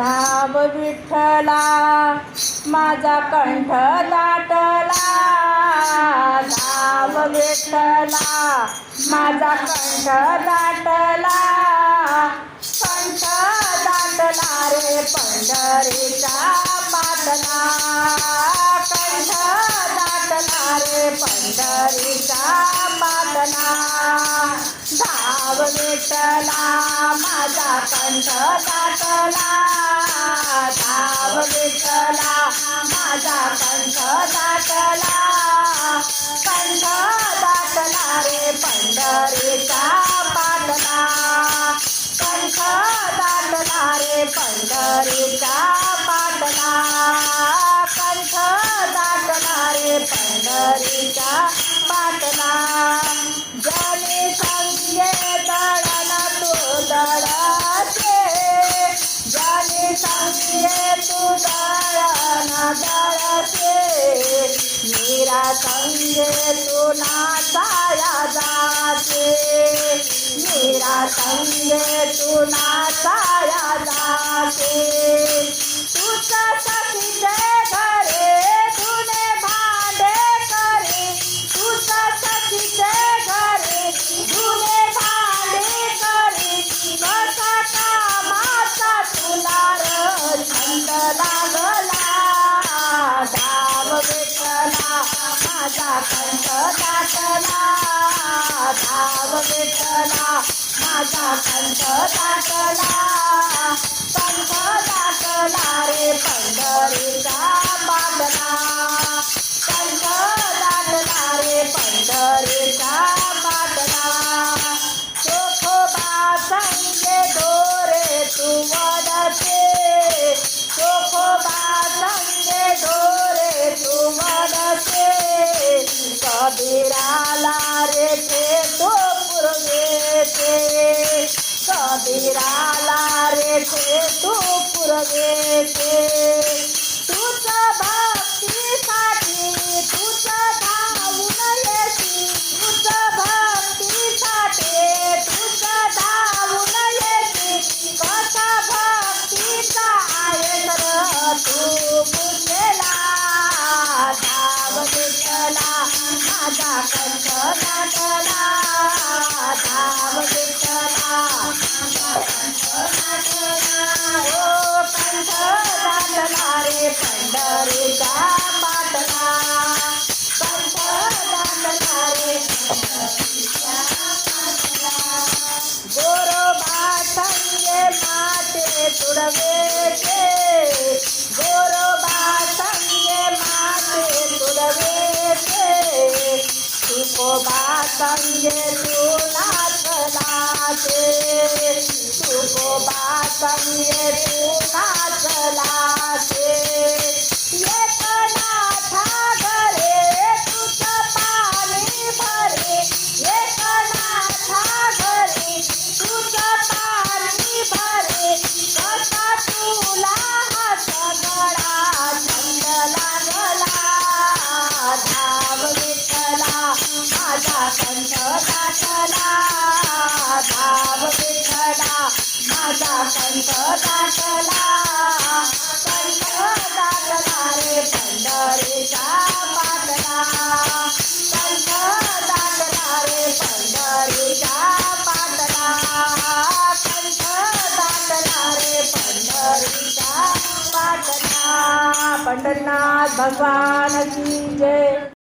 धाव विठ्ठला माझा कंठ दाटला धाव विठ्ठला माझा कंठ दाटला कंठ दाटला रे पंढरीचा पाटला. कंठ दाटला रे पंढरीचा पाटला धाव विठ्ठला माझा कंठ दाटला. धाव विठ्ठला माझा कंठ दाटला. कंठ दाटला रे पंढरीचा पाटला. कंठ दाटला रे पंढरीचा पाटला. कंठ दाटला रे पंढरीचा पाटला जनी संगे दळण तू दळते जनी संगे तू दळण दळते मीरा संगे तू नाचाया जाते. मीरा संगे तू नाचाया जाते. तुझ माझा कंठ दाटला धाव विठ्ठला माझा कंठ दाटला कंठ दाटला रे पंढरीचा कबीराला रे ते तो पुरवेते कबीराला रे ते तू पुरवेते विठ्ठला माझा कंठ दाटला धाव विठ्ठला माझा कंठ दाटला कंठ दाटला रे पंढरीचा पाटला. कंठ दाटला रे पंढरीचा पाटला. गोरोबा संगे माते तुडवेचे तुकोबा संगे तू नाचलाचे तुकोबा संगे तू नाचलाचे एकनाथा घरे तुझ पाणी भरे एकनाथा घरे तुझ पाणी भरे कसा तुला हा सगळा छंद लागला. दाटला धाव विठ्ठला माझा कंठ दाटला कंठ दाटला रे पंढरीचा पाटला. कंठ दाटला रे पंढरीचा पाटला. कंठ दाटला रे पंढरीचा पाटला. पंढरीनाथ भगवान की जय.